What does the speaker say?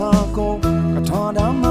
ခါကုန်ကထာဓမ္မ